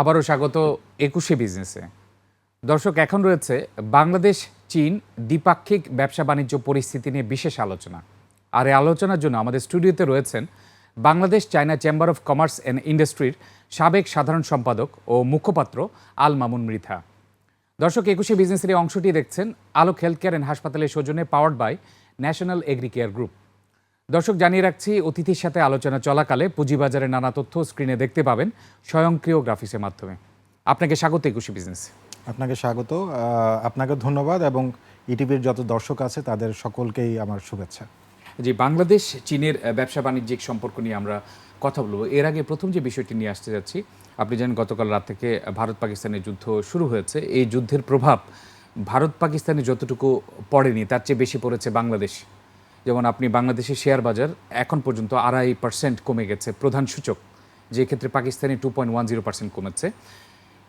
আবারও স্বাগত একুশে বিজনেসে দর্শক, এখন রয়েছে বাংলাদেশ, চীন দ্বিপাক্ষিক ব্যবসা বাণিজ্য পরিস্থিতি নিয়ে বিশেষ আলোচনা। আর এই আলোচনার জন্য আমাদের স্টুডিওতে রয়েছেন Bangladesh China chamber of commerce and ইন্ডাস্ট্রির সাবেক সাধারণ সম্পাদক ও মুখপাত্র আল মামুন মৃথা দর্শক, একুশে বিজনেসের এই অংশটি দেখছেন আলোক হেলথ কেয়ার অ্যান্ড হাসপাতালের সৌজন্যে powered by national Agricare group দর্শক জানিয়ে রাখছি অতিথির সাথে আলোচনা চলাকালে পুঁজিবাজারের নানা তথ্য স্ক্রিনে দেখতে পাবেন স্বয়ংক্রিয় গ্রাফিক্সের মাধ্যমে। আপনাকে স্বাগত একুশে বিজনেস। আপনাকে স্বাগত। আপনাকে ধন্যবাদ এবং ইটিভির যত দর্শক আছে তাদের সকলকেই আমার শুভেচ্ছা। জি বাংলাদেশ চীনের ব্যবসা বাণিজ্যিক সম্পর্ক নিয়ে আমরা কথা বলব। এর আগে প্রথম যে বিষয়টি নিয়ে আসতে যাচ্ছি আপনি জানেন গতকাল রাত থেকে ভারত পাকিস্তানের যুদ্ধ শুরু হয়েছে। এই যুদ্ধের প্রভাব ভারত পাকিস্তানে যতটুকু পড়েনি তার চেয়ে বেশি পড়েছে বাংলাদেশ। যেমন আপনি বাংলাদেশের শেয়ার বাজার এখন পর্যন্ত আড়াই পার্সেন্ট কমে গেছে, প্রধান সূচক। যে ক্ষেত্রে পাকিস্তানে two point one zero percent কমেছে।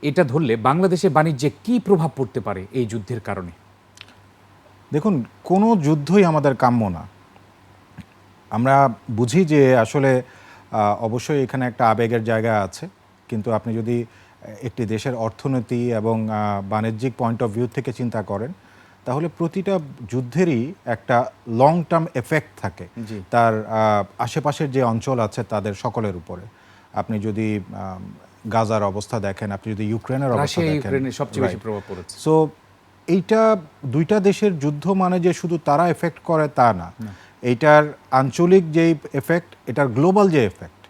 এটা ধরলে বাংলাদেশের বাণিজ্যে কী প্রভাব পড়তে পারে এই যুদ্ধের কারণে? দেখুন, কোনো যুদ্ধই আমাদের কাম্য না। আমরা বুঝি যে আসলে অবশ্যই এখানে একটা আবেগের জায়গা আছে। কিন্তু আপনি যদি একটি দেশের অর্থনীতি এবং বাণিজ্যিক পয়েন্ট অফ ভিউ থেকে চিন্তা করেন তাহলে প্রতিটা যুদ্ধেরই একটা লং টার্ম এফেক্ট থাকে। তার আশেপাশের যে অঞ্চল আছে তাদের সকলের উপরে। আপনি যদি গাজার অবস্থা দেখেন আপনি যদি ইউক্রেনের অবস্থা দেখেন সবচেয়ে বেশি প্রভাব পড়েছে। সো এইটা দুইটা দেশের যুদ্ধ মানে যে শুধু তারা এফেক্ট করে তা না। এইটার আঞ্চলিক যে এফেক্ট এটার গ্লোবাল যে এফেক্ট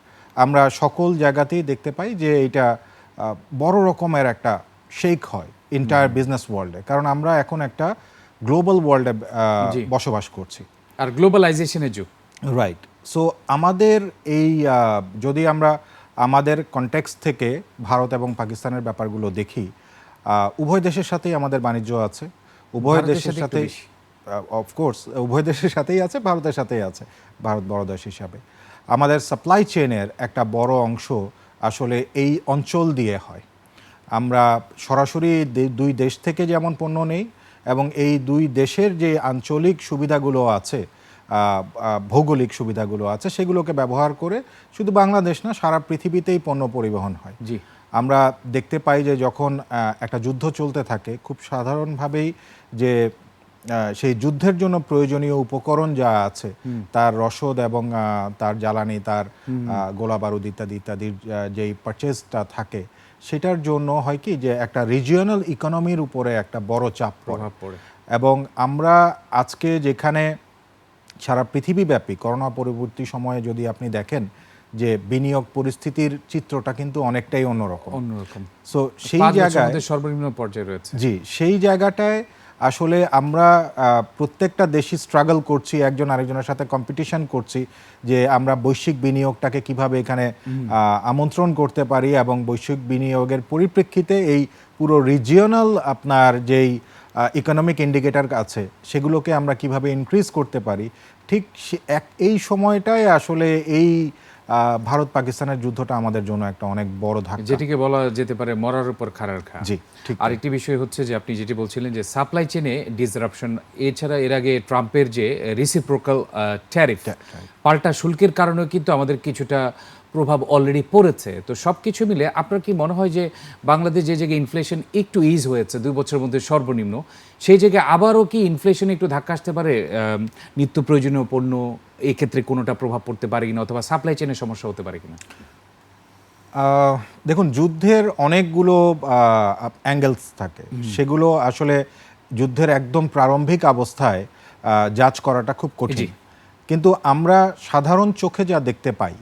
আমরা সকল জায়গাতেই দেখতে পাই যে এটা বড় রকমের একটা শেক হয়। ইন্টায়ার বিজনেস ওয়ার্ল্ডে কারণ আমরা এখন একটা গ্লোবাল ওয়ার্ল্ডে বসবাস করছি। আর গ্লোবালাইজেশনের যুগ। রাইট সো আমাদের এই যদি আমরা আমাদের কনটেক্সট থেকে ভারত এবং পাকিস্তানের ব্যাপারগুলো দেখি উভয় দেশের সাথেই আমাদের বাণিজ্য আছে। উভয় দেশের সাথে। অফকোর্স উভয় দেশের সাথেই আছে ভারতের সাথেই আছে। ভারত বড় দেশ হিসাবে। আমাদের সাপ্লাই চেনের একটা বড় অংশ আসলে এই অঞ্চল দিয়ে হয়। আমরা সরাসরি দুই দেশ থেকে যেমন পণ্য নেই এবং এই দুই দেশের যে আঞ্চলিক সুবিধাগুলো আছে ভৌগোলিক সুবিধাগুলো আছে সেগুলোকে ব্যবহার করে শুধু বাংলাদেশ না সারা পৃথিবীতেই পণ্য পরিবহন হয়। জি। আমরা দেখতে পাই যে যখন একটা যুদ্ধ চলতে থাকে খুব সাধারণভাবেই যে সেই যুদ্ধের জন্য প্রয়োজনীয় উপকরণ যা আছে তার রসদ এবং তার জ্বালানি তার গোলা বারুদ ইত্যাদি ইত্যাদির যেই পারচেসটা থাকে সেটার জন্য হয় কি যে একটা রিজিওনাল ইকোনমির উপরে একটা বড় চাপ প্রভাব পড়ে। এবং আমরা আজকে যেখানে সারা পৃথিবীব্যাপী করোনা পরবর্তী সময়ে যদি আপনি দেখেন যে বিনিয়োগ পরিস্থিতির চিত্রটা কিন্তু অনেকটাই অন্যরকম। অন্যরকম। সো সেই জায়গায় সর্বনিম্ন পর্যায়ে রয়েছে। জি সেই জায়গাটায় আসলে আমরা প্রত্যেকটা দেশই স্ট্রাগল করছি একজন আরেকজনের সাথে কম্পিটিশন করছি যে আমরা বৈশ্বিক বিনিয়োগটাকে কীভাবে এখানে আমন্ত্রণ করতে পারি এবং বৈশ্বিক বিনিয়োগের পরিপ্রেক্ষিতে এই পুরো রিজিওনাল আপনার যেই ইকোনমিক ইন্ডিকেটার আছে সেগুলোকে আমরা কীভাবে ইনক্রিজ করতে পারি ঠিক সে- এক এই সময়টায় আসলে এই ভারত পাকিস্তানের যুদ্ধটা আমাদের জন্য একটা অনেক বড় ধাক্কা। যেটিকে বলা যেতে পারে মরার উপর খারার খা জি ঠিক আরেকটি বিষয় হচ্ছে যে আপনি যেটি বলছিলেন যে সাপ্লাই চেনে ডিসরাপশন এছাড়া এর আগে ট্রাম্পের যে রিসিপ্রোকাল ট্যারিফ পাল্টা শুল্কের কারণে কিন্তু আমাদের কিছুটা প্রভাব অলরেডি পড়েছে। তো সব কিছু মিলে আপনার কি মনে হয় যে বাংলাদেশ যে জায়গায় ইনফ্লেশন একটু ইজ হয়েছে দুই বছরের মধ্যে সর্বনিম্ন সেই জায়গায় আবারও কি ইনফ্লেশন একটু ধাক্কা আসতে পারে? নিত্য প্রয়োজনীয় পণ্য এক্ষেত্রে কোনোটা প্রভাব পড়তে পারে কিনা অথবা সাপ্লাই চেনের সমস্যা হতে পারে কিনা? দেখুন যুদ্ধের অনেকগুলো অ্যাঙ্গেলস থাকে। সেগুলো আসলে যুদ্ধের একদম প্রারম্ভিক অবস্থায় জাজ করাটা খুব কঠিন। কিন্তু আমরা সাধারণ চোখে যা দেখতে পাই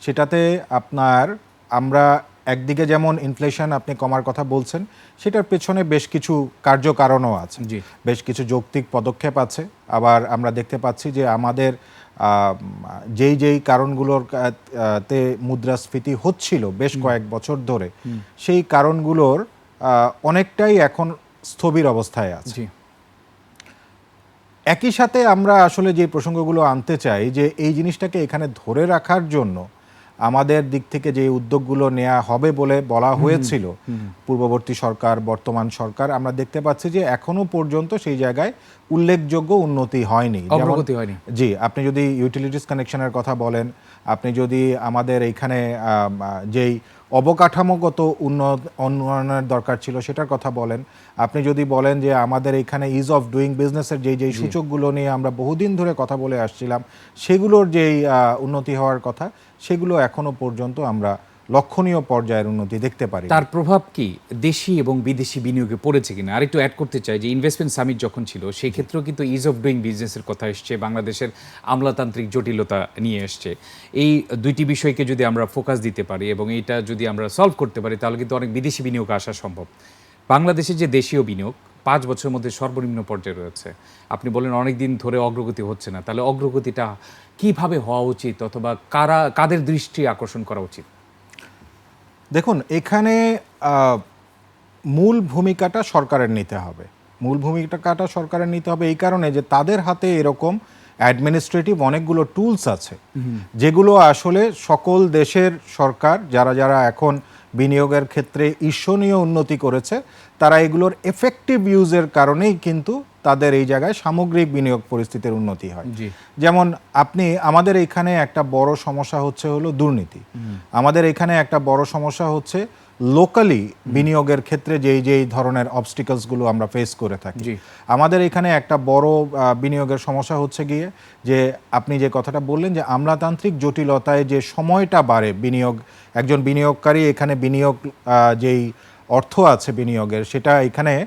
সেটাতে আপনার আমরা একদিকে যেমন ইনফ্লেশন আপনি কমার কথা বলছেন সেটার পেছনে বেশ কিছু কার্যকারণও আছে। জি। বেশ কিছু যৌক্তিক পদক্ষেপ আছে। আবার আমরা দেখতে পাচ্ছি যে আমাদের যেই যেই কারণগুলোর তে মুদ্রাস্ফীতি হচ্ছিল বেশ কয়েক বছর ধরে সেই কারণগুলোর অনেকটাই এখন স্থবির অবস্থায় আছে। একই সাথে আমরা আসলে যে প্রসঙ্গগুলো আনতে চাই যে এই জিনিসটাকে এখানে ধরে রাখার জন্য আমাদের দিক থেকে যে উদ্যোগগুলো নেওয়া হবে বলে বলা হয়েছিল পূর্ববর্তী সরকার বর্তমান সরকার আমরা দেখতে পাচ্ছি যে এখনও পর্যন্ত সেই জায়গায় উল্লেখযোগ্য উন্নতি হয়নি। অগ্রগতি হয়নি। জি আপনি যদি ইউটিলিটিস কানেকশনের কথা বলেন আপনি যদি আমাদের এইখানে যেই অবকাঠামোগত উন্নত উন্নয়নের দরকার ছিল সেটার কথা বলেন। আপনি যদি বলেন যে আমাদের এখানে ইজ অফ ডুইং বিজনেসের যেই যেই সূচকগুলো নিয়ে আমরা বহুদিন ধরে কথা বলে আসছিলাম সেগুলোর যেই উন্নতি হওয়ার কথা সেগুলো এখনও পর্যন্ত আমরা লক্ষণীয় পর্যায়ের উন্নতি দেখতে পারি। তার প্রভাব কি? দেশি এবং বিদেশি বিনিয়োগে পড়েছে কিনা? আরেকটু অ্যাড করতে চাই যে ইনভেস্টমেন্ট সামিট যখন ছিল, সেই ক্ষেত্রেও কিন্তু ইজ অফ ডুইং বিজনেসের কথা এসছে, বাংলাদেশের আমলাতান্ত্রিক জটিলতা নিয়ে এসছে। এই দুইটি বিষয়কে যদি আমরা ফোকাস দিতে পারি এবং এইটা যদি আমরা সলভ করতে পারি, তাহলে কিন্তু অনেক বিদেশি বিনিয়োগ আসা সম্ভব। বাংলাদেশের যে দেশীয় বিনিয়োগ, পাঁচ বছরের মধ্যে সর্বনিম্ন পর্যায়ে রয়েছে। আপনি বলেন অনেক দিন ধরে অগ্রগতি হচ্ছে না, তাহলে অগ্রগতিটা কীভাবে হওয়া উচিত অথবা কারা, কাদের দৃষ্টি আকর্ষণ করা উচিত? দেখুন এখানে মূল ভূমিকাটা সরকারের নিতে হবে। মূল ভূমিকাটা সরকারের নিতে হবে এই কারণে যে তাদের হাতে এরকম অ্যাডমিনিস্ট্রেটিভ অনেকগুলো টুলস আছে যেগুলো আসলে সকল দেশের সরকার যারা যারা এখন বিনিয়োগের ক্ষেত্রে ঈর্ষণীয় উন্নতি করেছে। তারা এগুলোর এফেক্টিভ ইউজের কারণেই কিন্তু তাদের এই জায়গায় সামগ্রিক বিনিয়োগ পরিস্থিতির উন্নতি হয়। যেমন আপনি আমাদের এখানে একটা বড় সমস্যা হচ্ছে হলো দুর্নীতি। আমাদের এখানে একটা বড় সমস্যা হচ্ছে লোকালি বিনিয়োগের ক্ষেত্রে যেই যেই ধরনের অবস্টিকলসগুলো আমরা ফেস করে থাকি। আমাদের এখানে একটা বড় বিনিয়োগের সমস্যা হচ্ছে গিয়ে যে আপনি যে কথাটা বললেন যে আমলাতান্ত্রিক জটিলতায় যে সময়টা বাড়ে বিনিয়োগ একজন বিনিয়োগকারী এখানে বিনিয়োগ যেই অর্থ আছে বিনিয়োগের সেটা এখানে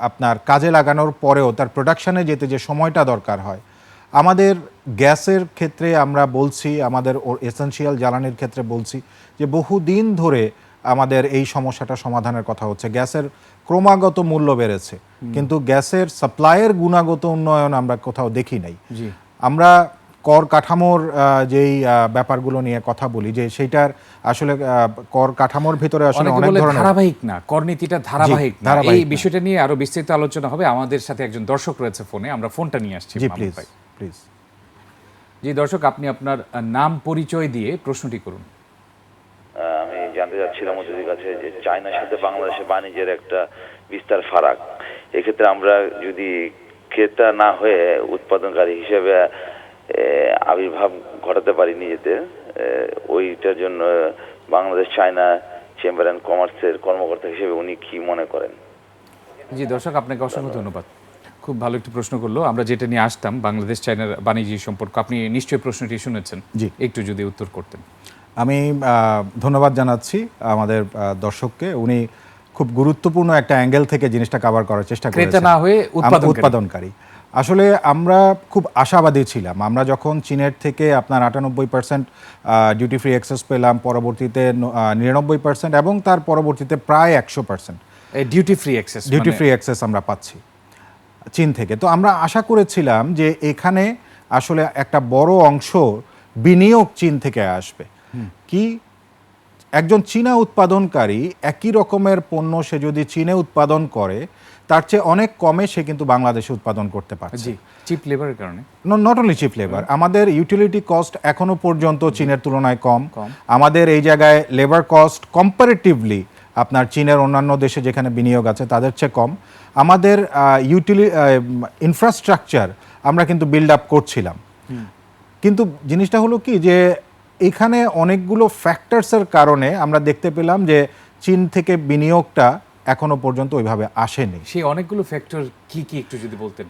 আপনার কাজে লাগানোর পরেও তার প্রোডাকশানে যেতে যে সময়টা দরকার হয় আমাদের গ্যাসের ক্ষেত্রে আমরা বলছি আমাদের এসেনশিয়াল জ্বালানির ক্ষেত্রে বলছি যে বহুদিন ধরে আমাদের এই সমস্যাটা সমাধানের কথা হচ্ছে। গ্যাসের ক্রমাগত মূল্য বেড়েছে। কিন্তু গ্যাসের সাপ্লাইয়ের গুণাগত উন্নয়ন আমরা কোথাও দেখি নাই। আমরা কর কাঠামোর যেই ব্যাপারগুলো নিয়ে কথা বলি যে সেইটার আসলে কর কাঠামোর ভিতরে আসলে অনেক ধরনের ধারাবাহিক না করনীতিটা ধারাবাহিক না। ধারাবাহিক এই বিষয়টা নিয়ে আরও বিস্তারিত আলোচনা হবে। আমাদের সাথে একজন দর্শক রয়েছে ফোনে আমরা ফোনটা নিয়ে আসছি জি প্লিজ। প্লিজ জি দর্শক আপনি আপনার নাম পরিচয় দিয়ে প্রশ্নটি করুন। জানতে চাচ্ছিলাম ওদের কাছে যে চায়নার সাথে বাংলাদেশের বাণিজ্যের একটা বিস্তার ফারাক। এক্ষেত্রে আমরা যদি ক্রেতা না হয়ে উৎপাদনকারী হিসেবে আবির্ভাব ঘটাতে পারি নিজেদের ওইটার জন্য বাংলাদেশ চায়না চেম্বার অ্যান্ড কমার্সের কর্মকর্তা হিসেবে উনি কি মনে করেন? জি দর্শক আপনাকে অসংখ্য ধন্যবাদ। খুব ভালো একটি প্রশ্ন করল। আমরা যেটা নিয়ে আসতাম বাংলাদেশ চায়নার বাণিজ্য সম্পর্ক আপনি নিশ্চয়ই প্রশ্নটি শুনেছেন। জি। একটু যদি উত্তর করতেন। আমি ধন্যবাদ জানাচ্ছি আমাদের দর্শককে। উনি খুব গুরুত্বপূর্ণ একটা অ্যাঙ্গেল থেকে জিনিসটা কভার করার চেষ্টা করেছেন। না হয়ে। উৎপাদনকারী। আসলে আমরা খুব আশাবাদী ছিলাম। আমরা যখন চীনের থেকে আপনার আটানব্বই পার্সেন্ট ডিউটি ফ্রি অ্যাক্সেস পেলাম পরবর্তীতে নিরানব্বই পার্সেন্ট এবং তার পরবর্তীতে প্রায় একশো percent duty free access duty free access আমরা পাচ্ছি চীন থেকে। তো আমরা আশা করেছিলাম যে এখানে আসলে একটা বড় অংশ বিনিয়োগ চীন থেকে আসবে। কি? একজন চীনা উৎপাদনকারী একই রকমের পণ্য সে যদি চীনে উৎপাদন করে তার চেয়ে অনেক কমে সে কিন্তু বাংলাদেশে উৎপাদন করতে পারছে। জি চিপ লেবারের কারণে। নট অনলি চিপ লেবার আমাদের ইউটিলিটি কস্ট এখনও পর্যন্ত চীনের তুলনায় কম। আমাদের এই জায়গায় লেবার কস্ট কম্পারেটিভলি আপনার চীনের অন্যান্য দেশে যেখানে বিনিয়োগ আছে তাদের চেয়ে কম। আমাদের ইউটিলি ইনফ্রাস্ট্রাকচার আমরা কিন্তু বিল্ড আপ করছিলাম। কিন্তু জিনিসটা হলো কি যে এখানে অনেকগুলো ফ্যাক্টরসের কারণে আমরা দেখতে পেলাম যে চীন থেকে বিনিয়োগটা এখনও পর্যন্ত ওইভাবে আসেনি। সেই অনেকগুলো ফ্যাক্টর কি কি একটু যদি বলতেন?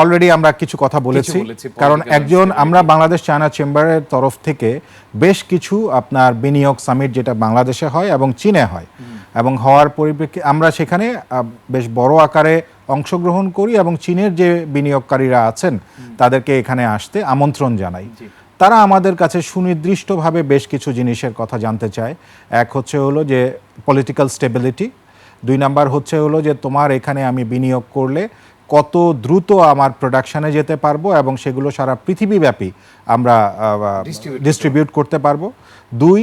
অলরেডি আমরা কিছু কথা বলেছি কারণ একজন আমরা বাংলাদেশ চায়না চেম্বারের তরফ থেকে বেশ কিছু আপনার বিনিয়োগ সামিট যেটা বাংলাদেশে হয় এবং চীনে হয়। এবং হওয়ার পরিপ্রেক্ষিতে আমরা সেখানে বেশ বড় আকারে অংশগ্রহণ করি এবং চীনের যে বিনিয়োগকারীরা আছেন তাদেরকে এখানে আসতে আমন্ত্রণ জানাই। তারা আমাদের কাছে সুনির্দিষ্টভাবে বেশ কিছু জিনিসের কথা জানতে চায়। এক হচ্ছে হলো যে পলিটিক্যাল স্টেবিলিটি দুই নাম্বার হচ্ছে হলো যে তোমার এখানে আমি বিনিয়োগ করলে কত দ্রুত আমার প্রোডাকশনে যেতে পারব এবং সেগুলো সারা পৃথিবীব্যাপী আমরা ডিস্ট্রিবিউট করতে পারব। দুই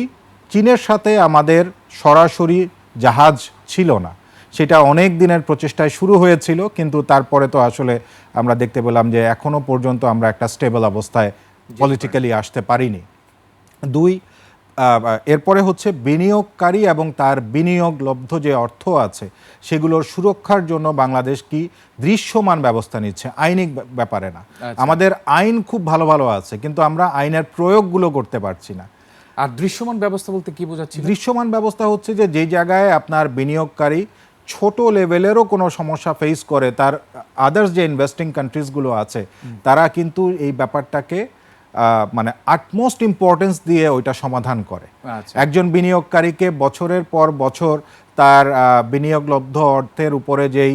চীনের সাথে আমাদের সরাসরি জাহাজ ছিল না। সেটা অনেক দিনের প্রচেষ্টায় শুরু হয়েছিল কিন্তু তারপরে তো আসলে আমরা দেখতে পেলাম যে এখনও পর্যন্ত আমরা একটা স্টেবল অবস্থায় পলিটিক্যালি আসতে পারিনি। দুই এরপরে হচ্ছে বিনিয়োগকারী এবং তার বিনিয়োগ লব্ধ যে অর্থ আছে সেগুলোর সুরক্ষার জন্য বাংলাদেশ কি দৃশ্যমান ব্যবস্থা নিচ্ছে? আইনিক ব্যাপারে না। আচ্ছা। আমাদের আইন খুব ভালো ভালো আছে কিন্তু আমরা আইনের প্রয়োগগুলো করতে পারছি না। আর দৃশ্যমান ব্যবস্থা বলতে কি বোঝাচ্ছি? দৃশ্যমান ব্যবস্থা হচ্ছে যে যে জায়গায় আপনার বিনিয়োগকারী ছোট লেভেলেরও কোনো সমস্যা ফেস করে তার আদার্স যে ইনভেস্টিং কান্ট্রিজগুলো আছে তারা কিন্তু এই ব্যাপারটাকে মানে আটমোস্ট ইম্পর্টেন্স দিয়ে ওইটা সমাধান করে। আচ্ছা। একজন বিনিয়োগকারীকে বছরের পর বছর তার বিনিয়োগলব্ধ অর্থের উপরে যেই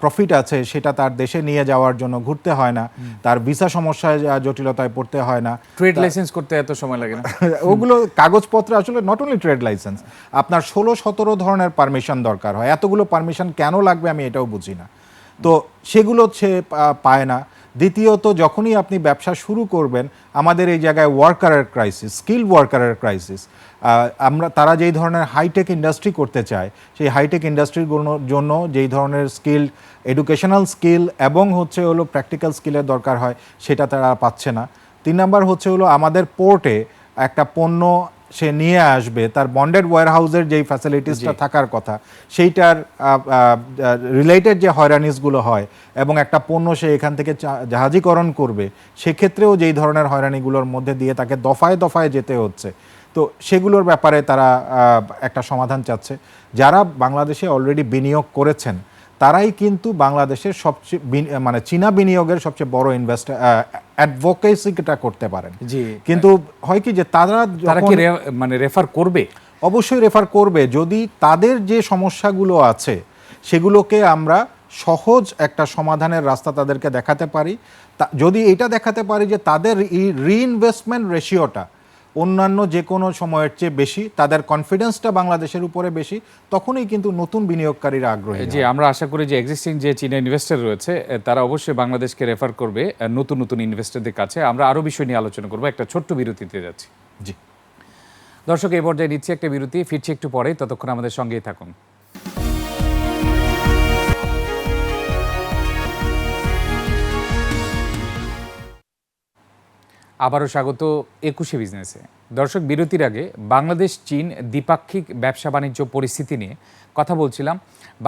প্রফিট আছে সেটা তার দেশে নিয়ে যাওয়ার জন্য ঘুরতে হয় না। তার ভিসা সমস্যায় জটিলতায় পড়তে হয় না। ট্রেড লাইসেন্স করতে এত সময় লাগে না। ওগুলো কাগজপত্র আসলে নট অনলি ট্রেড লাইসেন্স আপনার ষোলো সতেরো ধরনের পারমিশন দরকার হয়। এতগুলো পারমিশন কেন লাগবে আমি এটাও বুঝি না। তো সেগুলো সে পায় না। দ্বিতীয়ত, যখনই আপনি ব্যবসা শুরু করবেন, আমাদের এই জায়গায় ওয়ার্কারের ক্রাইসিস, স্কিল ওয়ার্কারের ক্রাইসিস আমরা, তারা যেই ধরনের হাইটেক ইন্ডাস্ট্রি করতে চায়, সেই হাইটেক ইন্ডাস্ট্রির জন্য যেই ধরনের স্কিল এডুকেশনাল স্কিল এবং হচ্ছে হলো প্র্যাকটিক্যাল স্কিলের দরকার হয়, সেটা তারা পাচ্ছে না। তিন নাম্বার হচ্ছে হলো, আমাদের পোর্টে একটা পণ্য সে নিয়ে আসবে তার বন্ডেড ওয়ার হাউসের যেই ফ্যাসিলিটিসটা থাকার কথা সেইটার রিলেটেড যে হয়রানিসগুলো হয় এবং একটা পণ্য সে এখান থেকে জাহাজীকরণ করবে সেক্ষেত্রেও যেই ধরনের হয়রানিগুলোর মধ্যে দিয়ে তাকে দফায় দফায় যেতে হচ্ছে। তো সেগুলোর ব্যাপারে তারা একটা সমাধান চাচ্ছে। যারা বাংলাদেশে অলরেডি বিনিয়োগ করেছেন তারাই কিন্তু বাংলাদেশের সবচেয়ে মানে চীনা বিনিয়োগের সবচেয়ে বড় ইনভেস্টার অ্যাডভোকেসিটা করতে পারেন। জি। কিন্তু হয় কি যে তারা তারা যখন কি মানে রেফার করবে? অবশ্যই রেফার করবে। যদি তাদের যে সমস্যাগুলো আছে সেগুলোকে আমরা সহজ একটা সমাধানের রাস্তা তাদেরকে দেখাতে পারি। যদি এটা দেখাতে পারি যে তাদের এই রিইনভেস্টমেন্ট রেশিওটা অন্যান্য যে কোনো সময়ের চেয়ে বেশি তাদের কনফিডেন্সটা বাংলাদেশের উপরে বেশি তখনই কিন্তু নতুন বিনিয়োগকারীরা আগ্রহী যে আমরা আশা করি যে এক্সিস্টিং যে চীনা ইনভেস্টর রয়েছে তারা অবশ্যই বাংলাদেশকে রেফার করবে নতুন নতুন ইনভেস্টরদের কাছে। আমরা আরও বিষয় নিয়ে আলোচনা করব একটা ছোট্ট বিরতিতে যাচ্ছি। জি। দর্শক এই পর্যায়ে নিচ্ছি একটা বিরতি ফিরছি একটু পরে ততক্ষণ আমাদের সঙ্গেই থাকুন। আবারও স্বাগত একুশে বিজনেসে। দর্শক, বিরতির আগে বাংলাদেশ, চীন দ্বিপাক্ষিক ব্যবসা বাণিজ্য পরিস্থিতি নিয়ে কথা বলছিলাম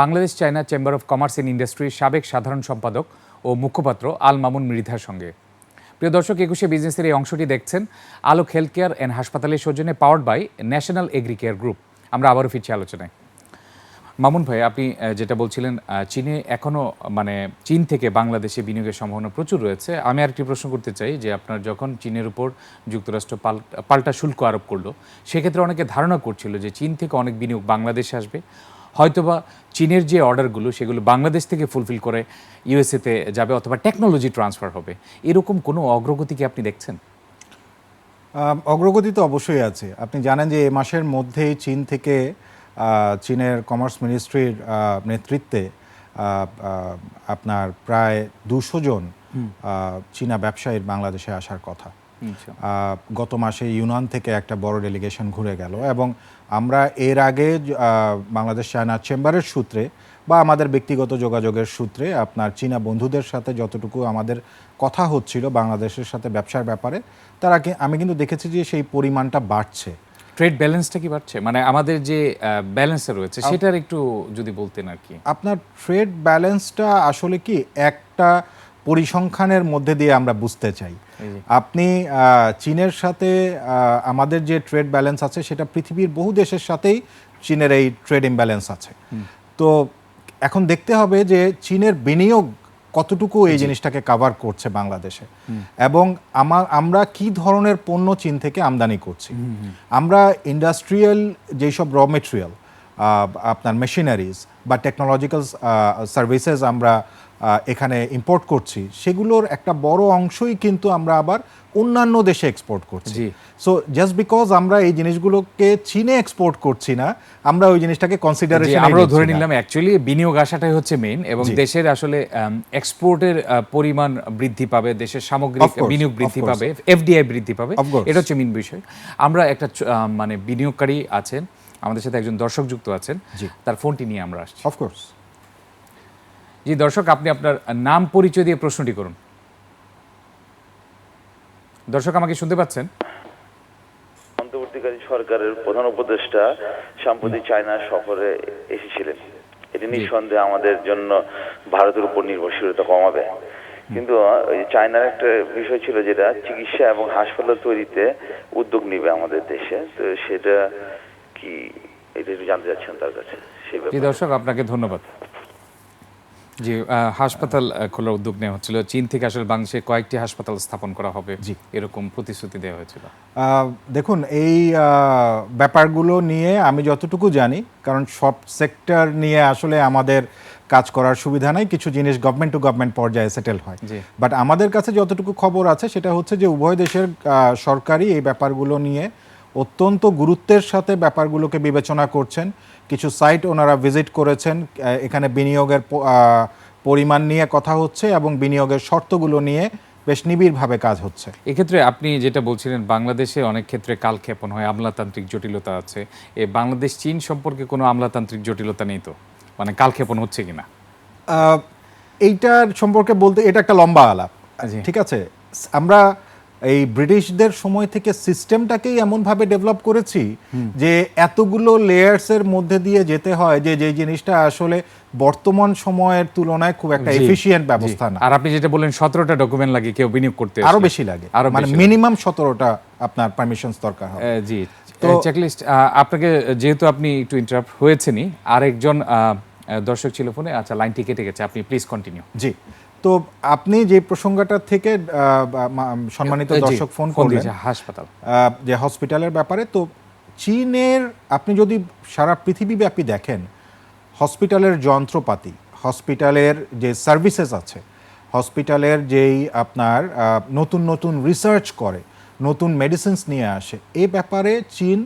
Bangladesh, China chamber of commerce and ইন্ডাস্ট্রির সাবেক সাধারণ সম্পাদক ও মুখপাত্র আল মামুন মৃধার সঙ্গে। প্রিয় দর্শক, একুশে বিজনেসের এই অংশটি দেখছেন আলোক হেলথ কেয়ার অ্যান্ড হাসপাতালের সৌজন্যে powered by national agri care group. আমরা আবারও ফিরছি আলোচনায়। মামুন ভাই, আপনি যেটা বলছিলেন চীনে এখনও মানে চীন থেকে বাংলাদেশে বিনিয়োগের সম্ভাবনা প্রচুর রয়েছে। আমি আরেকটি প্রশ্ন করতে চাই যে, আপনার যখন চীনের উপর যুক্তরাষ্ট্র পাল- পাল্টা শুল্ক আরোপ করল, সেক্ষেত্রে অনেকে ধারণা করছিল যে, চীন থেকে অনেক বিনিয়োগ বাংলাদেশে আসবে। হয়তোবা চীনের যে অর্ডারগুলো, সেগুলো বাংলাদেশ থেকে ফুলফিল করে ইউএসএতে যাবে অথবা টেকনোলজি ট্রান্সফার হবে। এরকম কোনো অগ্রগতি কি আপনি দেখছেন? অগ্রগতি তো অবশ্যই আছে। আপনি জানেন যে, এ মাসের মধ্যেই চীন থেকে চীনের কমার্স মিনিস্ট্রির নেতৃত্বে আপনার প্রায় দুশো জন চীনা ব্যবসায়ীর বাংলাদেশে আসার কথা। গত মাসে ইউনান থেকে একটা বড় ডেলিগেশন ঘুরে গেল এবং আমরা এর আগে বাংলাদেশ চায়না চেম্বারের সূত্রে বা আমাদের ব্যক্তিগত যোগাযোগের সূত্রে আপনার চীনা বন্ধুদের সাথে যতটুকু আমাদের কথা হচ্ছিল বাংলাদেশের সাথে ব্যবসার ব্যাপারে তারা আমি কিন্তু দেখেছি যে সেই পরিমাণটা বাড়ছে। ট্রেড ব্যালেন্সটা কি বাড়ছে? মানে আমাদের যে ব্যালেন্সে রয়েছে সেটার একটু যদি বলতেন আর কি। আপনার ট্রেড ব্যালেন্সটা আসলে কি একটা পরিসংখ্যানের মধ্যে দিয়ে আমরা বুঝতে চাই। আপনি আহ, চীনের সাথে আমাদের যে ট্রেড ব্যালেন্স আছে সেটা পৃথিবীর বহু দেশের সাথেই চীনের এই ট্রেড ইমব্যালেন্স আছে। তো এখন দেখতে হবে যে চীনের বিনিয়োগ কতটুকু এই জিনিসটাকে কাভার করছে বাংলাদেশে। এবং আমার আমরা কি ধরনের পণ্য চীন থেকে আমদানি করছি? আমরা ইন্ডাস্ট্রিয়াল যেসব র মেটেরিয়াল আপনার মেশিনারিজ বা টেকনোলজিক্যাল সার্ভিসেস আমরা এখানে ইম্পোর্ট করছি সেগুলোর একটা বড় অংশই কিন্তু আমরা আবার অন্যান্য দেশে এক্সপোর্ট করছি। সো জাস্ট বিকজ আমরা এই জিনিসগুলোকে চীনে এক্সপোর্ট করছি না আমরা ওই জিনিসটাকে কনসিডারেশন আমরাও ধরে নিলাম অ্যাকচুয়ালি বিনিয়োগ আসাটাই হচ্ছে মেইন এবং দেশের আসলে এক্সপোর্টের বৃদ্ধি বৃদ্ধি পাবে দেশের সামগ্রিক বিনিয়োগ বৃদ্ধি পাবে এফডিআই বৃদ্ধি পাবে এটা হচ্ছে মেইন বিষয়। আমরা একটা মানে বিনিয়োগকারী আছেন আমাদের সাথে একজন দর্শক যুক্ত আছেন। তার ফোনটি নিয়ে আমরা আসছি। অফকোর্স জি দর্শক আপনি আপনার নাম পরিচয় দিয়ে প্রশ্নটি করুন। দর্শক আমাকে শুনতে পাচ্ছেন? অন্তর্বর্তীকালীন সরকারের প্রধান উপদেষ্টা সাম্প্রতিক চায়না সফরে এসেছিলেন। এটি নিঃসন্দেহে আমাদের জন্য ভারতের উপর নির্ভরশীলতা কমাবে। কিন্তু ওই চায়নার একটা বিষয় ছিল যেটা চিকিৎসা এবং হাসপাতাল তৈরিতে উদ্যোগ নিবে আমাদের দেশে। তো সেটা কি এটা একটু জানতে চাচ্ছেন তার কাছে। সেই দর্শক আপনাকে ধন্যবাদ। জি হাসপাতাল খোলার উদ্যোগ নেওয়া হচ্ছিল। চীন থেকে আসলে বাংলাদেশে কয়েকটি হাসপাতাল স্থাপন করা হবে। জি। এরকম প্রতিশ্রুতি দেওয়া হয়েছিল। দেখুন এই ব্যাপারগুলো নিয়ে আমি যতটুকু জানি কারণ সব সেক্টর নিয়ে আসলে আমাদের কাজ করার সুবিধা নাই। কিছু জিনিস গভর্নমেন্ট টু গভর্নমেন্ট পর্যায়ে সেটেল হয়। বাট আমাদের কাছে যতটুকু খবর আছে সেটা হচ্ছে যে উভয় দেশের সরকারই এই ব্যাপারগুলো নিয়ে অত্যন্ত গুরুত্বের সাথে ব্যাপারগুলোকে বিবেচনা করছেন। কিছু সাইট ওনারা ভিজিট করেছেন এখানে বিনিয়োগের পরিমাণ নিয়ে কথা হচ্ছে এবং বিনিয়োগের শর্তগুলো নিয়ে বেশ নিবিড়ভাবে কাজ হচ্ছে। এক্ষেত্রে আপনি যেটা বলছিলেন বাংলাদেশে অনেক ক্ষেত্রে কালক্ষেপণ হয় আমলাতান্ত্রিক জটিলতা আছে। এ বাংলাদেশ চীন সম্পর্কে কোনো আমলাতান্ত্রিক জটিলতা নেই তো? মানে কালক্ষেপণ হচ্ছে কিনা? আহ, এইটার সম্পর্কে বলতে এটা একটা লম্বা আলাপ। ঠিক আছে? আমরা এই ব্রিটিশদের সময় থেকে সিস্টেমটাকেই এমনভাবে ডেভেলপ করেছি যে এতগুলো লেয়ার্সের মধ্যে দিয়ে যেতে হয় যে যে জিনিসটা আসলে বর্তমান সময়ের তুলনায় খুব একটা এফিশিয়েন্ট ব্যবস্থা না। আর আপনি যেটা বললেন সতেরোটা ডকুমেন্ট লাগে কেউ বিনিয়োগ করতে আরও বেশি লাগে। আরও মানে মিনিমাম সতেরোটা আপনার পারমিশনস দরকার আহ, জি। তো চেকলিস্ট আপনাকে যেহেতু আপনি একটু ইন্টারাপ্ট হয়েছেনই আরেকজন দর্শক ছিল ফোনে আচ্ছা লাইনটি কেটে গেছে আপনি প্লিজ কন্টিনিউ জি। তো আপনি যে প্রসঙ্গটা থেকে সম্মানিত দর্শক ফোন করলেন হাসপাতাল। যে হসপিটালের ব্যাপারে তো চীনের আপনি যদি সারা পৃথিবীব্যাপী দেখেন হসপিটালের যন্ত্রপাতি হসপিটালের যে সার্ভিসেস আছে হসপিটালের যেই আপনার নতুন নতুন রিসার্চ করে নতুন মেডিসিনস নিয়ে আসে এ ব্যাপারে চীন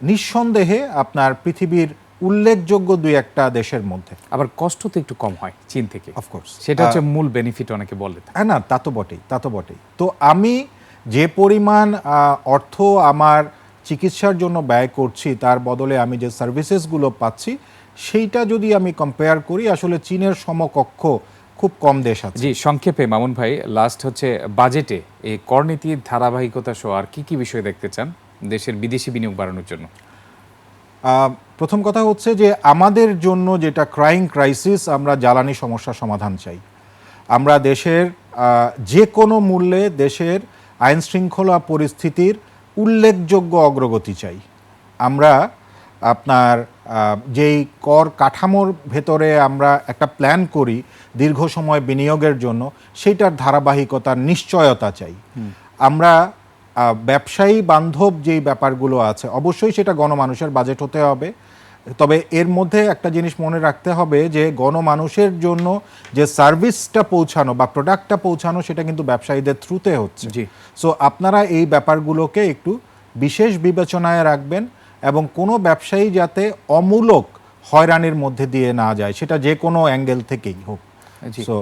নিঃসন্দেহে আপনার পৃথিবীর উল্লেখযোগ্য দুই একটা দেশের মধ্যে। আবার কষ্ট তো একটু কম হয় চীন থেকে। অফকোর্স সেটা হচ্ছে মূল বেনিফিট অনেকে বলে। হ্যাঁ না তা তো বটেই তা তো বটেই। তো আমি যে পরিমাণ অর্থ আমার চিকিৎসার জন্য ব্যয় করছি তার বদলে আমি যে সার্ভিসেসগুলো পাচ্ছি সেইটা যদি আমি কম্পেয়ার করি আসলে চীনের সমকক্ষ খুব কম দেশ আছে। জি সংক্ষেপে মামুন ভাই লাস্ট হচ্ছে বাজেটে এই করনীতির ধারাবাহিকতা সহ আর কি কি বিষয় দেখতে চান দেশের বিদেশি বিনিয়োগ বাড়ানোর জন্য? প্রথম কথা হচ্ছে যে আমাদের জন্য যেটা ক্রাইং ক্রাইসিস আমরা জ্বালানি সমস্যার সমাধান চাই। আমরা দেশের যে কোনো মূল্যে দেশের আইন শৃঙ্খলা পরিস্থিতির উল্লেখযোগ্য অগ্রগতি চাই। আমরা আপনার যেই কর কাঠামোর ভেতরে আমরা একটা প্ল্যান করি দীর্ঘ সময় বিনিয়োগের জন্য সেইটার ধারাবাহিকতার নিশ্চয়তা চাই। আমরা ব্যবসায়ী বান্ধব যেই ব্যাপারগুলো আছে অবশ্যই সেটা গণমানুষের বাজেট হতে হবে। তবে এর মধ্যে একটা জিনিস মনে রাখতে হবে যে গণমানুষের জন্য যে সার্ভিসটা পৌঁছানো বা প্রোডাক্টটা পৌঁছানো সেটা কিন্তু ব্যবসায়ীদের থ্রুতে হচ্ছে। জি। সো আপনারা এই ব্যাপারগুলোকে একটু বিশেষ বিবেচনায় রাখবেন এবং কোনো ব্যবসায়ী যাতে অমূলক হয়রানির মধ্যে দিয়ে না যায় সেটা যে কোনো অ্যাঙ্গেল থেকেই হোক। সো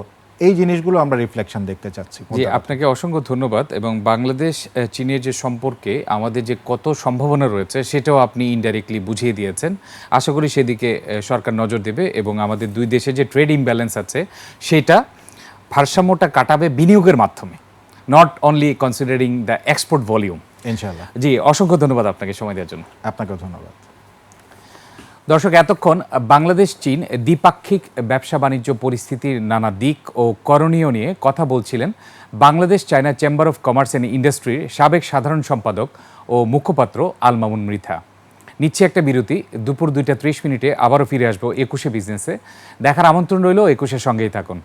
এই জিনিসগুলো আমরা রিফ্লেকশন দেখতে চাচ্ছি জি আপনাকে অসংখ্য ধন্যবাদ এবং বাংলাদেশ চীনের যে সম্পর্কে আমাদের যে কত সম্ভাবনা রয়েছে সেটাও আপনি ইনডাইরেক্টলি বুঝিয়ে দিয়েছেন। আশা করি সেদিকে সরকার নজর দেবে এবং আমাদের দুই দেশে যে ট্রেড ইমব্যালেন্স আছে সেটা ভারসাম্যটা কাটাবে বিনিয়োগের মাধ্যমে not only considering the export volume ইনশাল্লাহ জি অসংখ্য ধন্যবাদ আপনাকে সময় দেওয়ার জন্য। আপনাকেও ধন্যবাদ। দর্শক, এতক্ষণ বাংলাদেশ, চীন দ্বিপাক্ষিক ব্যবসা বাণিজ্য পরিস্থিতির নানা দিক ও করণীয় নিয়ে কথা বলছিলেন Bangladesh, China chamber of commerce and ইন্ডাস্ট্রির সাবেক সাধারণ সম্পাদক ও মুখপাত্র আলমামুন মৃথা। নিচ্ছে একটা বিরতি, দুপুর দুইটা ত্রিশ মিনিটে আবারও ফিরে আসব একুশে বিজনেসে। দেখার আমন্ত্রণ রইল, একুশের সঙ্গেই থাকুন।